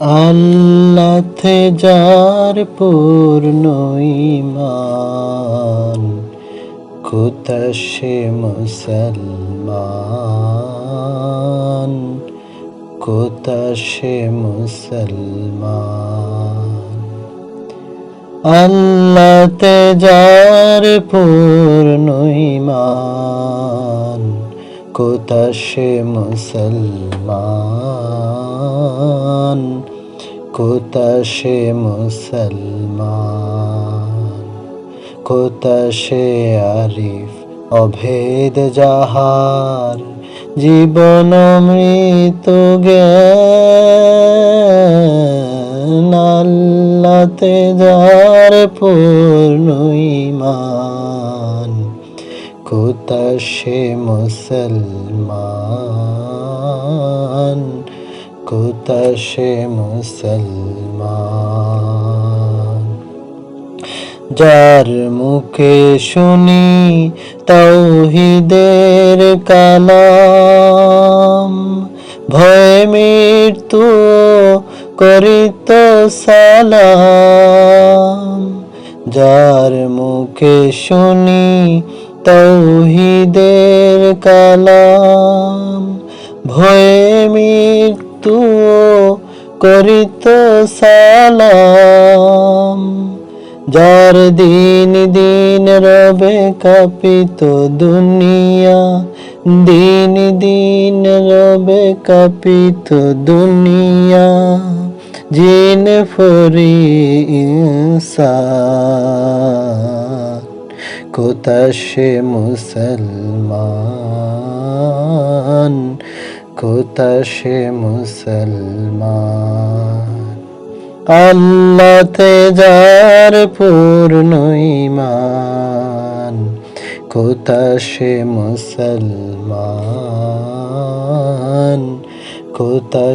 আল্লাতে যার পূর্ণ ইমান সে মুসলমান সে মুসলমান। আল্লাতে যার পূর্ণ ইমান সে মুসলমান। কোথা সে মুসলমান? কোথা সে আরিফ অভেদ যাহার? জীবন মৃত জ্ঞান আল্লাতে যার পূর্ণ ইমান। কোথা সে মুসলমান? কোথা সে মুসলমান। যার মুখে শুনি তৌহিদের কালাম, ভয় মৃত্যু করিত সালাম। যার মুখে শুনি তৌহিদের কালাম, ভয়ে মৃত্যু করিত সালাম। যার দিন দিন রবে কাপিত দুনিয়া, দিন দিন রবে কাপিত দুনিয়া, জিন ফরি ইনসান। কোথা সে মুসলমান? কোথা সে মুসলমান? আল্লাতে যার পূর্ণ ইমান কোথা সে মুসলমান? কোথা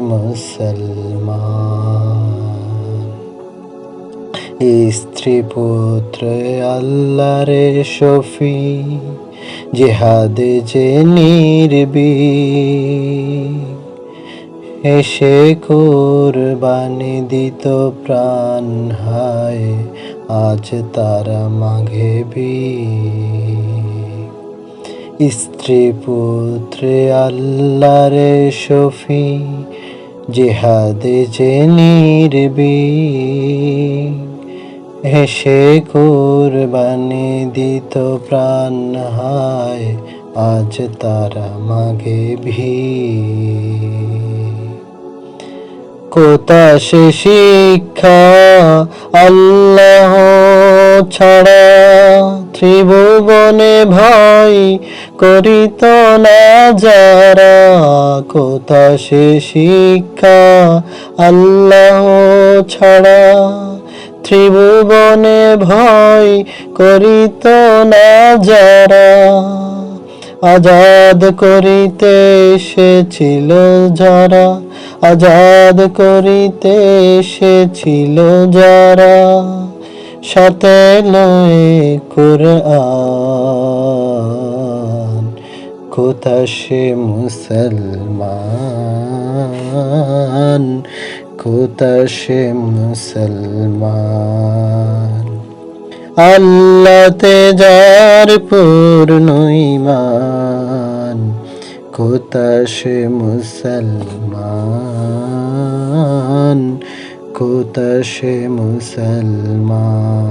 মুসলমান? স্ত্রী পুত্র আল্লাহ রে শফি জেহাদে যে নির্বি এসে কোরবানি দিত প্রাণ হায়, আজ তারা মাঘে বি স্ত্রী পুত্রে আল্লাহরে শফি জেহাদে যে নির্বি হেসে কোরবানি দিত প্রাণ হায়, আজ তারা মাগে ভি কোথা সে শিক্ষা আল্লাহ ছাড়া? ত্রিভুবনে ভাই করিত না যারা? কোথা সে শিক্ষা আল্লাহ ছাড়া? ত্রিভুবনে ভয় করিত না যারা, আজাদ করিতে এসেছিল যারা, আজাদ করিতে এসেছিল যারা। সাথে লয়ে কোরআন, কোথা সে মুসলমান? কোথা সে মুসলমান। আল্লাতে যার পূর্ণ ইমান কোথা সে মুসলমান সে মুসলমান।